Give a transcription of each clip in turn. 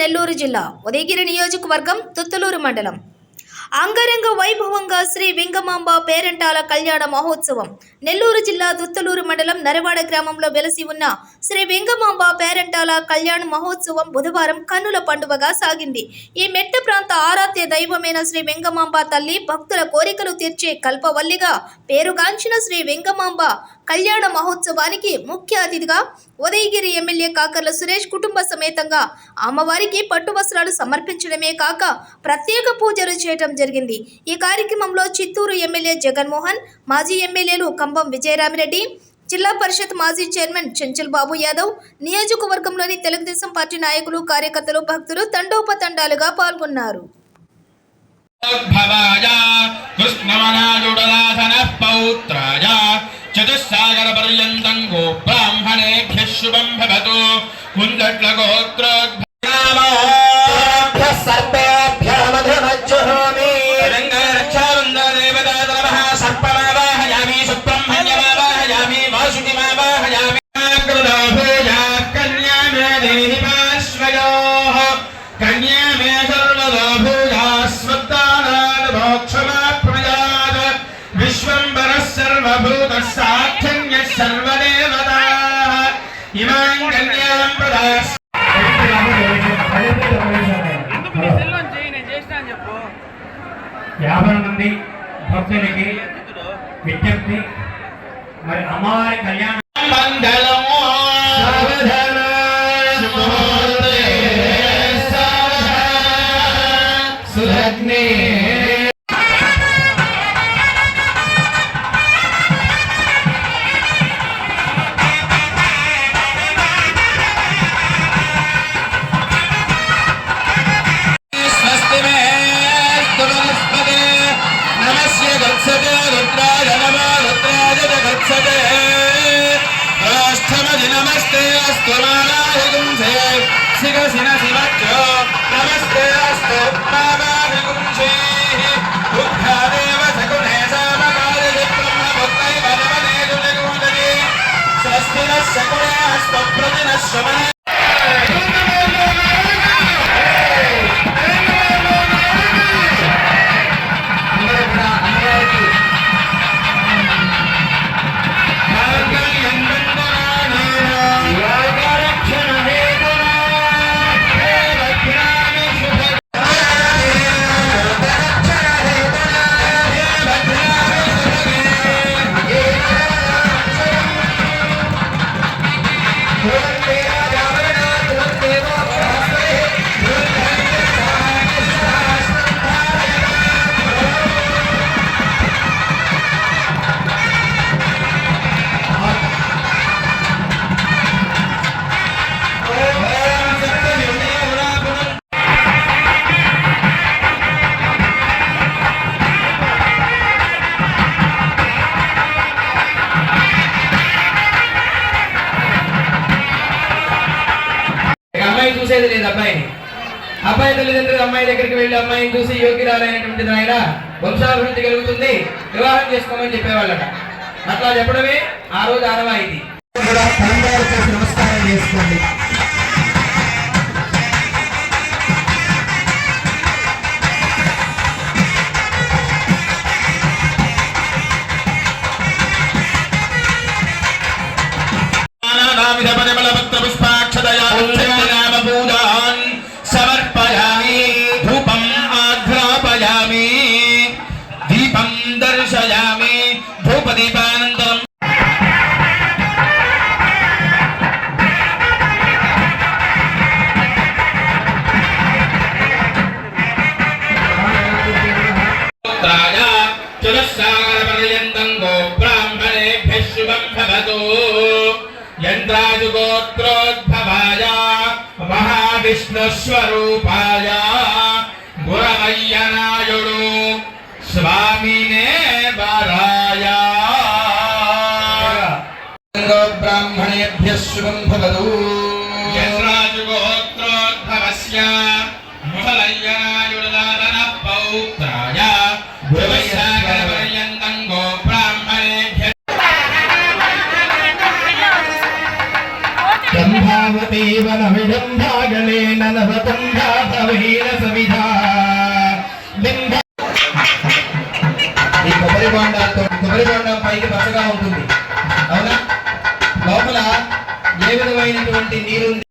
నెల్లూరు జిల్లా ఉదయగిరి నియోజకవర్గం తుత్తలూరు మండలం. అంగరంగ వైభవంగా శ్రీ వెంగమాంబ పేరంటాల కళ్యాణ మహోత్సవం. నెల్లూరు జిల్లా దుత్తలూరు మండలం నరవాడ గ్రామంలో వెలసి ఉన్న శ్రీ వెంగమాంబ పేరంటాల కళ్యాణ మహోత్సవం బుధవారం కన్నుల పండుగగా సాగింది. ఈ మెట్ట ప్రాంత ఆరాధ్య దైవమైన శ్రీ వెంగమాంబ తల్లి భక్తుల కోరికలు తీర్చే కల్పవల్లిగా పేరుగాంచిన శ్రీ వెంగమాంబ కళ్యాణ మహోత్సవానికి ముఖ్య అతిథిగా ఉదయగిరి ఎమ్మెల్యే కాకర్ల సురేష్ కుటుంబ సమేతంగా అమ్మవారికి పట్టు వస్త్రాలు సమర్పించడమే కాక ప్రత్యేక పూజలు చేయటం జరిగింది. ఈ కార్యక్రమంలో చిత్తూరు ఎమ్మెల్యే జగన్మోహన్ మాజీ ఎమ్మెల్యేలు కంబం విజయరామిరెడ్డి జిల్లా పరిషత్ మాజీ చైర్మన్ చెంచల్ బాబు యాదవ్ నియోజకవర్గంలోని తెలుగుదేశం పార్టీ నాయకులు కార్యకర్తలు భక్తులు తండోపతండాలుగా పాల్గొన్నారు. చతుస్సాగర పర్యంతం శుభం భవతు. కుందట్ల యాభై మంది భక్తులకి విజ్ఞప్తి. మరి అమ్మవారి కళ్యాణం సురగ్నే సగుణే అస్తు ప్రతిన శ్రవణే అమ్మాయి చూసేది లేదు అబ్బాయిని. అబ్బాయి తల్లిదండ్రులు అమ్మాయి దగ్గరికి వెళ్ళి అమ్మాయిని చూసి యోగ్యురాలైనటువంటి నాయన వంశాభివృద్ధి కలుగుతుంది వివాహం చేసుకోమని చెప్పేవాళ్ళట. అట్లా చెప్పడమే ఆ రోజు ఆనవాయితీ నమస్కారం చేసుకోండి. చతుస్సాగరపర్యంతం గో శుభం భవతు యంత్రాజు మహావిష్ణుస్వరూపాయ గురవయ్యనాయుడు స్వామినే వరాయ బ్రాహ్మణేభ్య శుభం భవతు బ్రాహ్మణేభ్య బ్రహ్మా యావతీవన విజంభాగలేన సవిధా బింబ ఈ కొబ్బరి బాండాలతో కొబ్బరి బాండం పైకి పచ్చగా ఉంటుంది. అవునా? లోపల ఏ విధమైనటువంటి నీరుంది?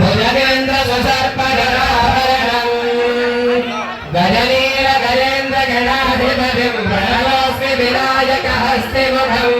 భుజగేంద్ర సుసర్పగరాభరణం గజనీల గజేంద్ర గణాధిపతి ప్రణవస్మి వినాయక హస్తి ముఖం